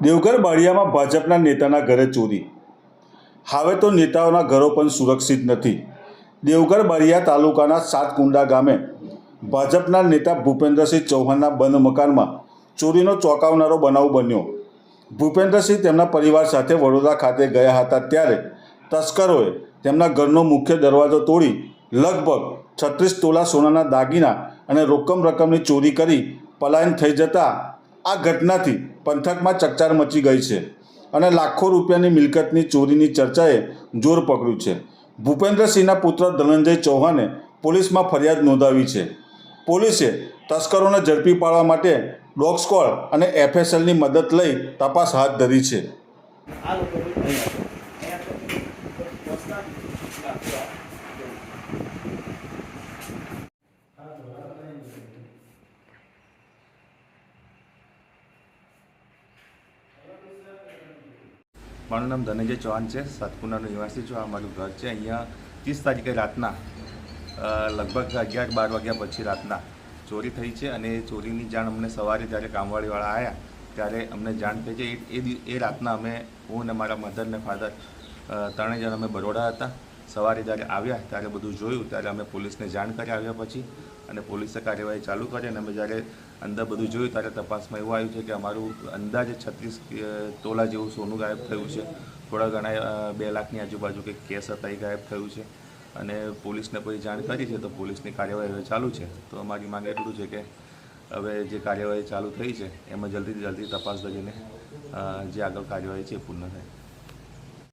દેવઘર બાળિયામાં ભાજપના નેતાના ઘરે ચોરી. હવે તો નેતાઓના ઘરો પણ સુરક્ષિત નથી. દેવઘર બાળિયા તાલુકાના સાતકુંડા ગામે ભાજપના નેતા ભૂપેન્દ્રસિંહ ચૌહાણના બંધ મકાનમાં ચોરીનો ચોંકાવનારો બનાવ બન્યો. ભૂપેન્દ્રસિંહ તેમના પરિવાર સાથે વડોદરા ખાતે ગયા હતા ત્યારે તસ્કરોએ તેમના ઘરનો મુખ્ય દરવાજો તોડી લગભગ છત્રીસ તોલા સોનાના દાગીના અને રોકમ રકમની ચોરી કરી પલાયન થઈ જતા આ ઘટનાથી પંથકમાં ચકચાર મચી ગઈ છે અને લાખો રૂપિયાની મિલકતની ચોરીની ચર્ચાએ જોર પકડ્યું છે. ભૂપેન્દ્રસિંહના પુત્ર ધનંજય ચૌહાણે પોલીસમાં ફરિયાદ નોંધાવી છે. પોલીસે તસ્કરોને ઝડપી પાડવા માટે ડોગ સ્કોડ અને એફએસએલની મદદ લઈ તપાસ હાથ ધરી છે આ લોકો ભાઈ અહીંયા અહીંયા મારું નામ ધનંજય ચૌહાણ છે સાતપુરાનો નિવાસી છું. આ મારું ઘર છે. અહીંયા ત્રીસ તારીખે રાતના લગભગ અગિયાર બાર વાગ્યા પછી રાતના ચોરી થઈ છે અને ચોરીની જાણ અમને સવારે જ્યારે કામવાળીવાળા આવ્યા ત્યારે અમને જાણ થઈ છે. એ- એ એ રાતના અમે હું અને મારા મધર ને ફાધર ત્રણેય જણ અમે બરોડા હતા. સવારે જ્યારે આવ્યા, ત્યારે બધું જોયું, ત્યારે અમે પોલીસને જાણ કરી આવ્યા પછી અને પોલીસે કાર્યવાહી ચાલુ કરી અને અમે જ્યારે અંદર બધું જોયું, ત્યારે તપાસમાં એવું આવ્યું છે કે અમારું અંદાજે છત્રીસ તોલા જેવું સોનું ગાયબ થયું છે. થોડા ઘણા બે લાખની આજુબાજુ કંઈક કેસ હતા, એ ગાયબ થયું છે. અને પોલીસને પછી જાણ કરી છે તો પોલીસની કાર્યવાહી હવે ચાલુ છે. તો અમારી માંગ એટલું છે કે હવે જે કાર્યવાહી ચાલુ થઈ છે, એમાં જલ્દીથી જલ્દી તપાસ કરીને જે આગળ કાર્યવાહી છે પૂર્ણ થાય.